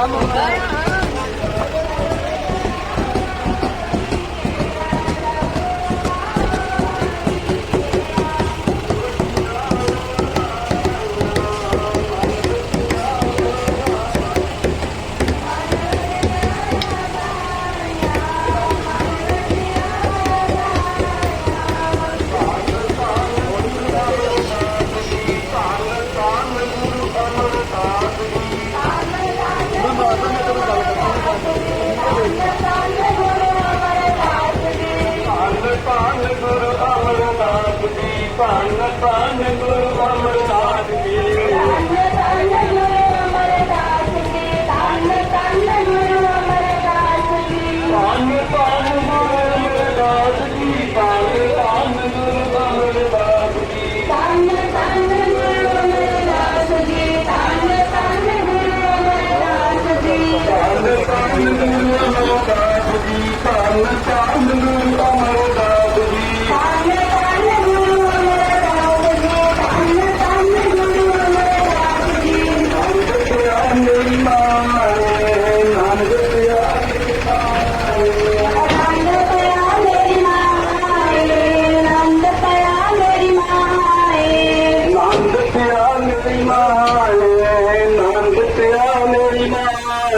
Vamos, Calma, ਧੰਨ ਧੰਨ ਗੁਰੂ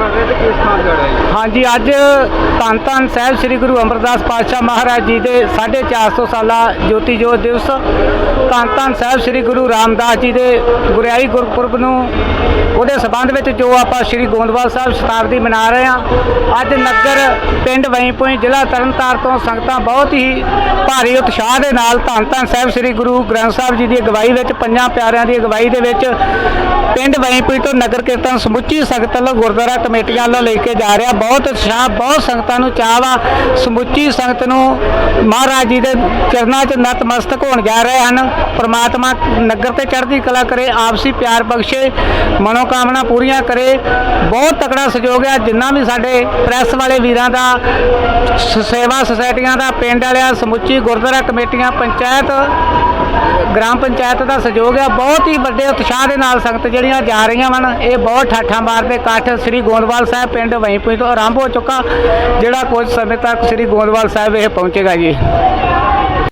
ਰੇ ਸਤਿਗੁਰੂ ਮੈਂ ਪਾਇਆ ਸਤਿਗੁਰੂ ਮੈਂ ਪਾਇਆ ਹਾਂਜੀ, ਅੱਜ ਧੰਨ ਧੰਨ ਸਾਹਿਬ ਸ੍ਰੀ ਗੁਰੂ ਅਮਰਦਾਸ ਪਾਤਸ਼ਾਹ ਮਹਾਰਾਜ ਜੀ ਦੇ 450 ਸਾਲਾ ਜੋਤੀ ਜੋਤ ਦਿਵਸ। ਧੰਨ ਧੰਨ ਸਾਹਿਬ ਸ੍ਰੀ ਗੁਰੂ ਰਾਮਦਾਸ ਜੀ ਦੇ ਗੁਰਿਆਈ ਗੁਰਪੁਰਬ ਨੂੰ ਉਹਦੇ ਸਬੰਧ ਵਿੱਚ ਜੋ ਆਪਾਂ ਸ੍ਰੀ ਗੋਂਦਵਾਲ ਸਾਹਿਬ ਸ਼ਤਾਬਦੀ ਮਨਾ ਰਹੇ ਹਾਂ, ਅੱਜ ਨਗਰ ਪਿੰਡ ਵਈਪੁਈ ਜ਼ਿਲ੍ਹਾ ਤਰਨਤਾਰ ਤੋਂ ਸੰਗਤਾਂ ਬਹੁਤ ਹੀ ਭਾਰੀ ਉਤਸ਼ਾਹ ਦੇ ਨਾਲ ਧੰਨ ਧੰਨ ਸਾਹਿਬ ਸ੍ਰੀ ਗੁਰੂ ਗ੍ਰੰਥ ਸਾਹਿਬ ਜੀ ਦੀ ਅਗਵਾਈ ਵਿੱਚ, ਪੰਜਾਂ ਪਿਆਰਿਆਂ ਦੀ ਅਗਵਾਈ ਦੇ ਵਿੱਚ ਪਿੰਡ ਵਈਪੁਈ ਤੋਂ ਨਗਰ ਕੀਰਤਨ ਸਮੁੱਚੀ ਸੰਗਤ ਵੱਲੋਂ ਗੁਰਦੁਆਰਾ ਕਮੇਟੀਆਂ ਵੱਲੋਂ ਲੈ ਕੇ ਜਾ ਰਿਹਾ। ਬਹੁਤ ਉਤਸ਼ਾਹ, ਬਹੁਤ ਸੰਗਤਾਂ ਨੂੰ ਚਾਹ ਵਾ। ਸਮੁੱਚੀ ਸੰਗਤ ਨੂੰ ਮਹਾਰਾਜ ਜੀ ਦੇ ਚਰਨਾਂ 'ਚ ਨਤਮਸਤਕ ਹੋਣ ਜਾ ਰਹੇ ਹਨ। ਪ੍ਰਮਾਤਮਾ ਨਗਰ ਤੇ ਚੜ੍ਹਦੀ ਕਲਾ ਕਰੇ, ਆਪਸੀ ਪਿਆਰ ਬਖਸ਼ੇ, ਮਨੋਕਾਮਨਾ ਪੂਰੀਆਂ ਕਰੇ। ਬਹੁਤ ਤਕੜਾ ਸਹਿਯੋਗ ਹੈ ਜਿੰਨਾ ਵੀ ਸਾਡੇ ਪ੍ਰੈਸ ਵਾਲੇ ਵੀਰਾਂ ਦਾ, ਸ- ਸੇਵਾ ਸੁਸਾਇਟੀਆਂ ਦਾ, ਪਿੰਡ ਵਾਲਿਆਂ, ਸਮੁੱਚੀ ਗੁਰਦੁਆਰਾ ਕਮੇਟੀਆਂ, ਪੰਚਾਇਤ, ਗ੍ਰਾਮ ਪੰਚਾਇਤ ਦਾ ਸਹਿਯੋਗ ਹੈ ਬਹੁਤ ਹੀ ਵੱਡੇ ਉਤਸ਼ਾਹ ਦੇ ਨਾਲ ਸੰਗਤ ਜਿਹੜੀ ਜਿਹੜੀਆਂ ਜਾ ਰਹੀਆਂ ਹਨ ਇਹ ਬਹੁਤ ਠਾਠਾਂ ਮਾਰਦੇ ਇਕੱਠ ਸ੍ਰੀ ਗੋਂਦਵਾਲ ਸਾਹਿਬ ਪਿੰਡ ਵਈਪੁਈ ਤੋਂ ਆਰੰਭ ਹੋ ਚੁੱਕਾ, ਜਿਹੜਾ ਕੁਝ ਸਮੇਂ ਤੱਕ ਸ੍ਰੀ ਗੋਂਦਵਾਲ ਸਾਹਿਬ ਇਹ ਪਹੁੰਚੇਗਾ ਜੀ।